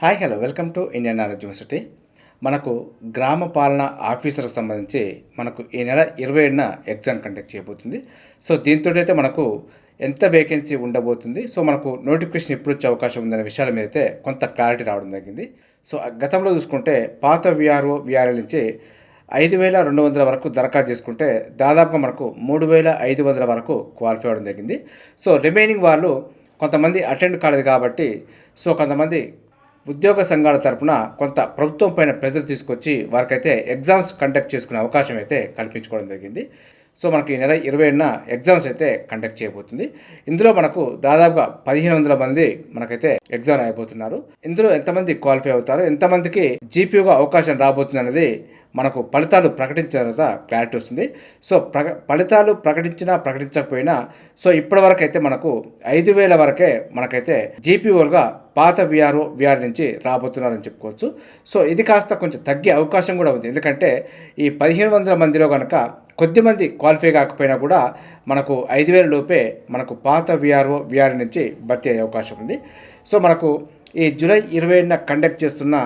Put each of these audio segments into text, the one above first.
Hi hello welcome to Indian knowledge university మనకు గ్రామ పాలన ఆఫీసర్కి సంబంధించి మనకు ఈ నెల ఇరవై ఏడున ఎగ్జామ్ కండక్ట్ చేయబోతుంది. సో దీంతో అయితే మనకు ఎంత వేకెన్సీ ఉండబోతుంది? సో మనకు నోటిఫికేషన్ ఎప్పుడు వచ్చే అవకాశం ఉందనే విషయాల మీద అయితే కొంత క్లారిటీ రావడం జరిగింది. సో గతంలో చూసుకుంటే పాత విఆర్ఓ విఆర్ఎల్ నుంచి ఐదు వేల రెండు వందల వరకు దరఖాస్తు చేసుకుంటే దాదాపుగా మనకు మూడు వేల ఐదు వందల వరకు క్వాలిఫై అవ్వడం జరిగింది. సో రిమైనింగ్ వాళ్ళు కొంతమంది అటెండ్ కాలేదు కాబట్టి సో కొంతమంది ఉద్యోగ సంఘాల తరపున కొంత ప్రభుత్వం పైన ప్రెజర్ తీసుకొచ్చి వారికైతే ఎగ్జామ్స్ కండక్ట్ చేసుకునే అవకాశం అయితే కల్పించుకోవడం జరిగింది. సో మనకి ఈ నెల ఇరవై ఏడున ఎగ్జామ్స్ అయితే కండక్ట్ చేయబోతుంది. ఇందులో మనకు దాదాపుగా పదిహేను వందల మంది మనకైతే ఎగ్జామ్ అయిపోతున్నారు ఇందులో ఎంతమంది క్వాలిఫై అవుతారు? ఎంతమందికి జీపీయూగా అవకాశం రాబోతుంది అనేది మనకు ఫలితాలు ప్రకటించిన తర్వాత క్లారిటీ వస్తుంది. సో ప్రక ఫలితాలు ప్రకటించినా ప్రకటించకపోయినా సో ఇప్పటి వరకు అయితే మనకు ఐదు వేల వరకే మనకైతే జీపీఓలుగా పాత విఆర్ఓ విఆర్ నుంచి రాబోతున్నారని చెప్పుకోవచ్చు. సో ఇది కాస్త కొంచెం తగ్గే అవకాశం కూడా ఉంది. ఎందుకంటే ఈ పదిహేను వందల మందిలో కనుక కొద్దిమంది క్వాలిఫై కాకపోయినా కూడా మనకు ఐదు వేల లోపే మనకు పాత విఆర్ఓ విఆర్ నుంచి భర్తీ అయ్యే అవకాశం ఉంది. సో మనకు ఈ జూలై ఇరవై ఏడున కండక్ట్ చేస్తున్న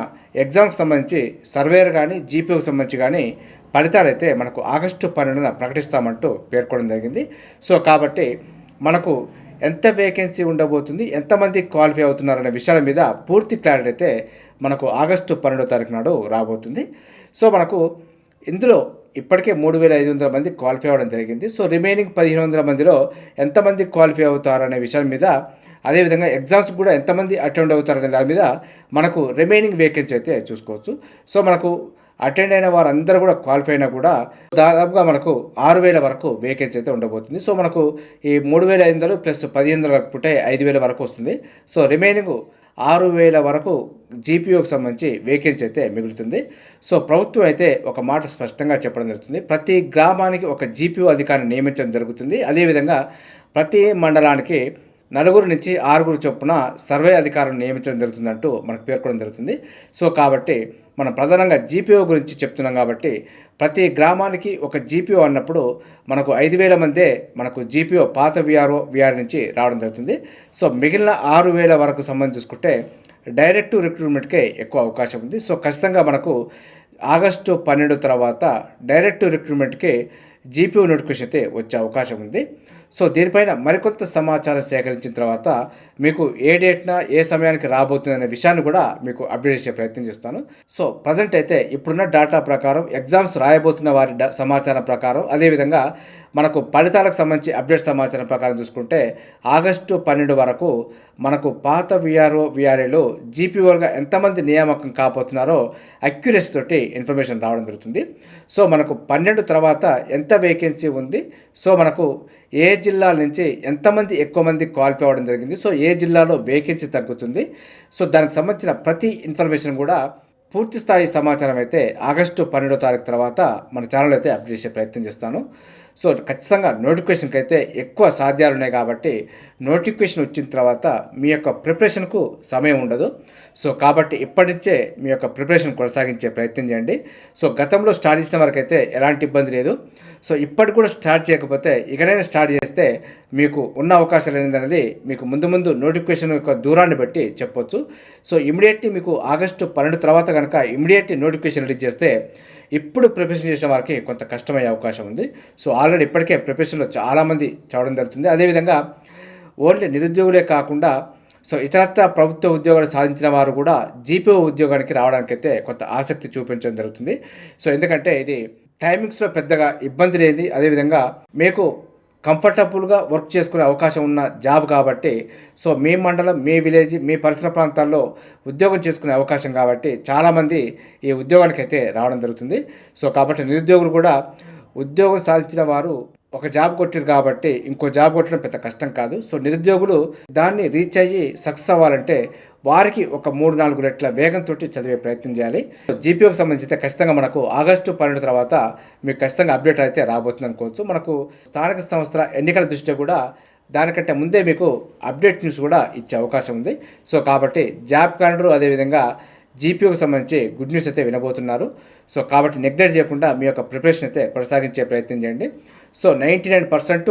ఎగ్జామ్కి సంబంధించి సర్వేర్ కానీ జీపీఓకి సంబంధించి కానీ ఫలితాలు అయితే మనకు ఆగస్టు పన్నెండున ప్రకటిస్తామంటూ పేర్కొనడం జరిగింది. సో కాబట్టి మనకు ఎంత వేకెన్సీ ఉండబోతుంది ఎంతమంది క్వాలిఫై అవుతున్నారనే విషయాల మీద పూర్తి క్లారిటీ అయితే మనకు ఆగస్టు పన్నెండో తారీఖు నాడు రాబోతుంది. సో మనకు ఇందులో ఇప్పటికే మూడు వేల ఐదు వందల మంది క్వాలిఫై అవ్వడం జరిగింది. సో రిమైనింగ్ పదిహేను వందల మందిలో ఎంతమంది క్వాలిఫై అవుతారనే విషయం మీద అదేవిధంగా ఎగ్జామ్స్ కూడా ఎంతమంది అటెండ్ అవుతారనే దాని మీద మనకు రిమైనింగ్ వేకెన్సీ అయితే చూసుకోవచ్చు. సో మనకు అటెండ్ అయిన వారందరూ కూడా క్వాలిఫై అయినా కూడా దాదాపుగా మనకు ఆరు వేల వరకు వేకెన్సీ అయితే ఉండబోతుంది. సో మనకు ఈ మూడు వేల ఐదు వందలు ప్లస్ పదిహేను వందల పుట్టే ఐదు వేల వరకు వస్తుంది. సో రిమైనింగ్ ఆరు వేల వరకు జీపీఓకి సంబంధించి వేకెన్సీ అయితే మిగులుతుంది. సో ప్రభుత్వం అయితే ఒక మాట స్పష్టంగా చెప్పడం జరుగుతుంది. ప్రతి గ్రామానికి ఒక జీపీఓ అధికారిని నియమించడం జరుగుతుంది. అదేవిధంగా ప్రతి మండలానికి నలుగురు నుంచి ఆరుగురు చొప్పున సర్వే అధికారులను నియమించడం జరుగుతుందంటూ మనకు పేర్కొనడం జరుగుతుంది. సో కాబట్టి మనం ప్రధానంగా జీపీఓ గురించి చెప్తున్నాం కాబట్టి ప్రతి గ్రామానికి ఒక జీపీఓ అన్నప్పుడు మనకు ఐదు వేల మందే మనకు జీపీఓ పాత విఆర్ఓ విఆర్ నుంచి రావడం జరుగుతుంది. సో మిగిలిన ఆరు వేల వరకు సంబంధించి చూసుకుంటే డైరెక్ట్ రిక్రూట్మెంట్కే ఎక్కువ అవకాశం ఉంది. సో ఖచ్చితంగా మనకు ఆగస్టు పన్నెండు తర్వాత డైరెక్ట్ రిక్రూట్మెంట్కి జీపీఓ నోటిఫికేషన్ అయితే వచ్చే అవకాశం ఉంది. సో దీనిపైన మరికొంత సమాచారం సేకరించిన తర్వాత మీకు ఏ డేట్న ఏ సమయానికి రాబోతుంది అనే విషయాన్ని కూడా మీకు అప్డేట్ చేసే ప్రయత్నం చేస్తాను. సో ప్రజెంట్ అయితే ఇప్పుడున్న డేటా ప్రకారం ఎగ్జామ్స్ రాయబోతున్న వారి సమాచారం ప్రకారం అదేవిధంగా మనకు ఫలితాలకు సంబంధించి అప్డేట్ సమాచారం ప్రకారం చూసుకుంటే ఆగస్టు పన్నెండు వరకు మనకు పాత విఆర్ఓ విఆర్ఏలో జీపీఓలుగా ఎంతమంది నియామకం కాబోతున్నారో అక్యురసీ తోటి ఇన్ఫర్మేషన్ రావడం జరుగుతుంది. సో మనకు పన్నెండు తర్వాత ఎంత వేకెన్సీ ఉంది? సో మనకు ఏ జిల్లాల నుంచి ఎంతమంది ఎక్కువ మంది క్వాలిఫై అవ్వడం జరిగింది? సో ఏ జిల్లాలో వేకెన్సీ తగ్గుతుంది? సో దానికి సంబంధించిన ప్రతి ఇన్ఫర్మేషన్ కూడా పూర్తి స్థాయి సమాచారం అయితే ఆగస్టు పన్నెండో తారీఖు తర్వాత మన ఛానల్ అయితే అప్డేట్ చేసే ప్రయత్నం చేస్తాను. సో ఖచ్చితంగా నోటిఫికేషన్కి అయితే ఎక్కువ సాధ్యాలు ఉన్నాయి కాబట్టి నోటిఫికేషన్ వచ్చిన తర్వాత మీ యొక్క ప్రిపరేషన్కు సమయం ఉండదు. సో కాబట్టి ఇప్పటి నుంచే మీ యొక్క ప్రిపరేషన్ కొనసాగించే ప్రయత్నం చేయండి. సో గతంలో స్టార్ట్ చేసిన వరకు అయితే ఎలాంటి ఇబ్బంది లేదు. సో ఇప్పటికి కూడా స్టార్ట్ చేయకపోతే ఇకనైనా స్టార్ట్ చేస్తే మీకు ఉన్న అవకాశాలు అనేది మీకు ముందు ముందు నోటిఫికేషన్ యొక్క దూరాన్ని బట్టి చెప్పొచ్చు. సో ఇమీడియట్లీ మీకు ఆగస్టు పన్నెండు తర్వాత కనుక ఇమీడియట్లీ నోటిఫికేషన్ రిలీజ్ చేస్తే ఇప్పుడు ప్రిపరేషన్ చేసిన వారికి కొంత కష్టమయ్యే అవకాశం ఉంది. సో ఆల్రెడీ ఇప్పటికే ప్రిపరేషన్లో చాలామంది చదవడం జరుగుతుంది. అదేవిధంగా ఓన్లీ నిరుద్యోగులే కాకుండా సో ఇతరత్ర ప్రభుత్వ ఉద్యోగాలు సాధించిన వారు కూడా జీపీఓ ఉద్యోగానికి రావడానికైతే కొంత ఆసక్తి చూపించడం జరుగుతుంది. సో ఎందుకంటే ఇది టైమింగ్స్లో పెద్దగా ఇబ్బంది లేని అదేవిధంగా మీకు కంఫర్టబుల్గా వర్క్ చేసుకునే అవకాశం ఉన్న జాబ్ కాబట్టి సో మీ మండలం మీ విలేజ్ మీ పరిసర ప్రాంతాల్లో ఉద్యోగం చేసుకునే అవకాశం కాబట్టి చాలామంది ఈ ఉద్యోగానికి అయితే రావడం జరుగుతుంది. సో కాబట్టి నిరుద్యోగులు కూడా ఉద్యోగం సాధించిన వారు ఒక జాబ్ కొట్టారు కాబట్టి ఇంకో జాబ్ కొట్టడం పెద్ద కష్టం కాదు. సో నిరుద్యోగులు దాన్ని రీచ్ అయ్యి సక్సెస్ అవ్వాలంటే వారికి ఒక మూడు నాలుగు రెట్ల వేగంతో చదివే ప్రయత్నం చేయాలి. జీపీఓకి సంబంధించి అయితే ఖచ్చితంగా మనకు ఆగస్టు పన్నెండు తర్వాత మీకు ఖచ్చితంగా అప్డేట్ అయితే రాబోతుంది అనుకోవచ్చు. మనకు స్థానిక సంస్థల ఎన్నికల దృష్ట్యా కూడా దానికంటే ముందే మీకు అప్డేట్ న్యూస్ కూడా ఇచ్చే అవకాశం ఉంది. సో కాబట్టి జాబ్ క్యాలెండర్ అదేవిధంగా జీపీఓకి సంబంధించి గుడ్ న్యూస్ అయితే వినబోతున్నారు. సో కాబట్టి నెగ్లెక్ట్ చేయకుండా మీ యొక్క ప్రిపరేషన్ అయితే కొనసాగించే ప్రయత్నం చేయండి. సో నైంటీ నైన్ పర్సెంట్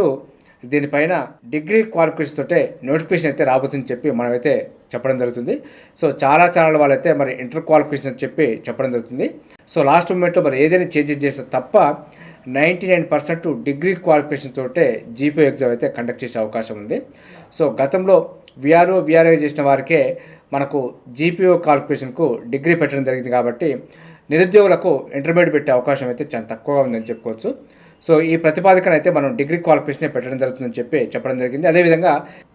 దీనిపైన డిగ్రీ క్వాలిఫికేషన్ తోటే నోటిఫికేషన్ అయితే రాబోతుందని చెప్పి మనమైతే చెప్పడం జరుగుతుంది. సో చాలా ఛానల్ వాళ్ళైతే మరి ఇంటర్ క్వాలిఫికేషన్ అని చెప్పి చెప్పడం జరుగుతుంది. సో లాస్ట్ మూమెంట్లో మరి ఏదైనా చేంజెస్ చేస్తే తప్ప ninety nine percent degree qualification తోటే జీపీ ఎగ్జామ్ అయితే కండక్ట్ చేసే అవకాశం ఉంది. సో గతంలో విఆర్ఓ విఆర్ఐ చేసిన వారికే మనకు జీపీఓ క్వాలిఫికేషన్కు డిగ్రీ పెట్టడం జరిగింది కాబట్టి నిరుద్యోగులకు ఇంటర్మీడియట్ పెట్టే అవకాశం అయితే చాలా తక్కువగా ఉందని చెప్పుకోవచ్చు. సో ఈ ప్రతిపాదికన అయితే మనం డిగ్రీ క్వాలిఫికేషనే పెట్టడం జరుగుతుందని చెప్పి చెప్పడం జరిగింది. అదేవిధంగా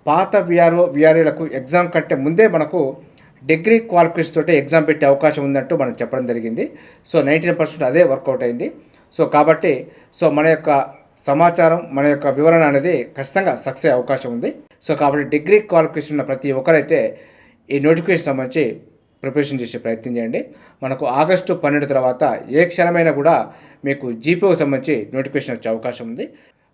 పాత విఆర్ఓ విఆర్ఏలకు ఎగ్జామ్ కంటే ముందే మనకు డిగ్రీ క్వాలిఫికేషన్ తోటే ఎగ్జామ్ పెట్టే అవకాశం ఉందంటూ మనం చెప్పడం జరిగింది. సో నైంటీ పర్సెంట్ అదే వర్కౌట్ అయింది. సో కాబట్టి సో మన యొక్క సమాచారం మన యొక్క వివరణ అనేది ఖచ్చితంగా సక్సెస్ అయ్యే అవకాశం ఉంది. సో కాబట్టి డిగ్రీ క్వాలిఫికేషన్ ఉన్న ప్రతి ఒక్కరైతే ఈ నోటిఫికేషన్ సంబంధించి ప్రిపరేషన్ చేసే ప్రయత్నం చేయండి. మనకు ఆగస్టు పన్నెండు తర్వాత ఏ క్షణమైనా కూడా మీకు జీపీఓకి సంబంధించి నోటిఫికేషన్ వచ్చే అవకాశం ఉంది.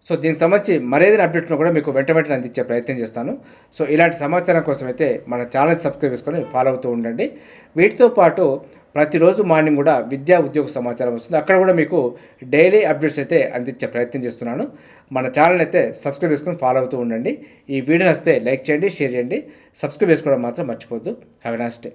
సో దీనికి సంబంధించి మరేదైనా అప్డేట్ను కూడా మీకు వెంట వెంటనే అందించే ప్రయత్నం చేస్తాను. సో ఇలాంటి సమాచారం కోసం అయితే మన ఛానల్ సబ్స్క్రైబ్ చేసుకొని ఫాలో అవుతూ ఉండండి. వీటితో పాటు ప్రతిరోజు మార్నింగ్ కూడా విద్యా ఉద్యోగ సమాచారం వస్తుంది. అక్కడ కూడా మీకు డైలీ అప్డేట్స్ అయితే అందించే ప్రయత్నం చేస్తున్నాను. మన ఛానల్ అయితే సబ్స్క్రైబ్ చేసుకొని ఫాలో అవుతూ ఉండండి. ఈ వీడియో వస్తే లైక్ చేయండి షేర్ చేయండి. సబ్స్క్రైబ్ చేసుకోవడం మాత్రం మర్చిపోద్దు హ్యావ్ నాస్ డే